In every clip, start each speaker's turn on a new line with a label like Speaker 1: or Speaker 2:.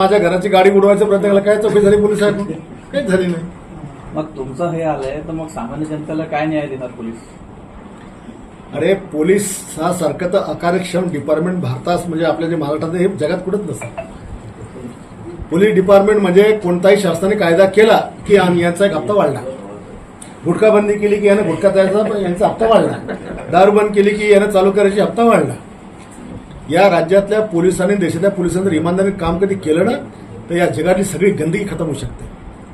Speaker 1: माझ्या घराची गाडी उडवायचा प्रयत्न केला. काय चौकी झाली पोलीस साहेब? काहीच झाली नाही.
Speaker 2: मग तुमचं हे आलंय तर मग सामान्य जनतेला काय न्याय देणार पोलीस?
Speaker 1: अरे पोलीस हा सारखं तर अकार्यक्षम डिपार्टमेंट भारतात म्हणजे आपल्या जे महाराष्ट्रात हे जगात कुठंच नसतं. पोलीस डिपार्टमेंट म्हणजे कोणताही शासनाने कायदा केला की आम्ही यांचा एक हप्ता वाढला गुटखा बंदी केली की यानं गुटखा तयारचा यांचा हप्ता वाढला दारू बंद केली की यानं चालू करायची हप्ता वाढला या राज्यातल्या पोलिसांनी देशातल्या पोलिसांनी जर इमानदारीने काम कधी केलं ना तर या जगातली सगळी गंदगी खतम होऊ शकते.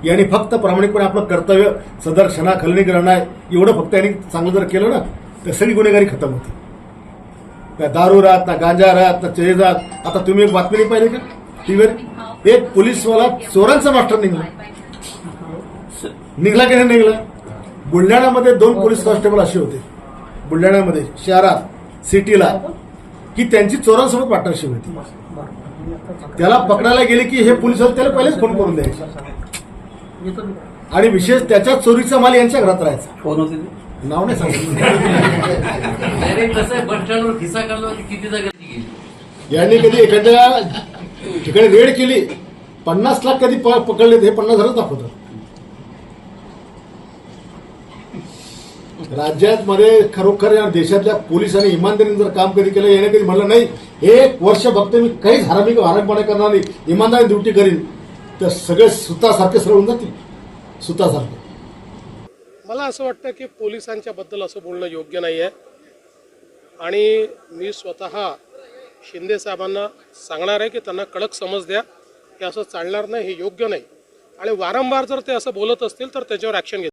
Speaker 1: यांनी फक्त प्रामाणिकपणे आपलं कर्तव्य सदर क्षणा खलनी करणं एवढं फक्त यांनी चांगलं जर केलं ना तर सगळी गुन्हेगारी खतम होते. ना दारू राहत ना गांजा राहत ना चेज राहत आता तुम्ही एक बातमी नाही पाहिली का? टीव्हीवर एक पोलीसवाला चोरांचा मास्टर निघाला. निघला की नाही निघला? बुलढाण्यामध्ये दोन पोलीस कॉन्स्टेबल असे होते. बुलढाण्यामध्ये शहरात सिटीला. की त्यांची चोरांसोबत पार्टनरशिप होती. त्याला पकडायला गेले की हे पोलीस त्याला पहिलेच फोन करून द्यायचे. आणि विशेष त्याच्या चोरीचा माल यांच्या घरात राहायचा.
Speaker 2: कोण होते ते?
Speaker 1: नाव नाही सांगितलं. यांनी कधी एखाद्या ठिकाणी रेड केली पन्नास लाख कधी प- पकडले हे पन्नास हजार दाखवतात. राज्यात मध्ये खरोखर या देशातल्या पोलिसांनी इमानदारीने जर काम कधी केलं याने कधी म्हणलं नाही एक वर्ष फक्त मी काहीच हरामी हरामपणा करणार नाही इमानदारी ड्युटी करीन तर सगळे सुतासारखे सरळ होऊन जातील. सुतासारखे.
Speaker 3: मला असं वाटतं की पोलिसांच्या बद्दल असं बोलणं योग्य नाही आहे. आणि मी स्वतः शिंदे साहेबांना सांगणार आहे की त्यांना कडक समज द्या की असं चालणार नाही हे योग्य नाही. आणि वारंवार जर ते असं बोलत असतील तर त्याच्यावर ॲक्शन घेत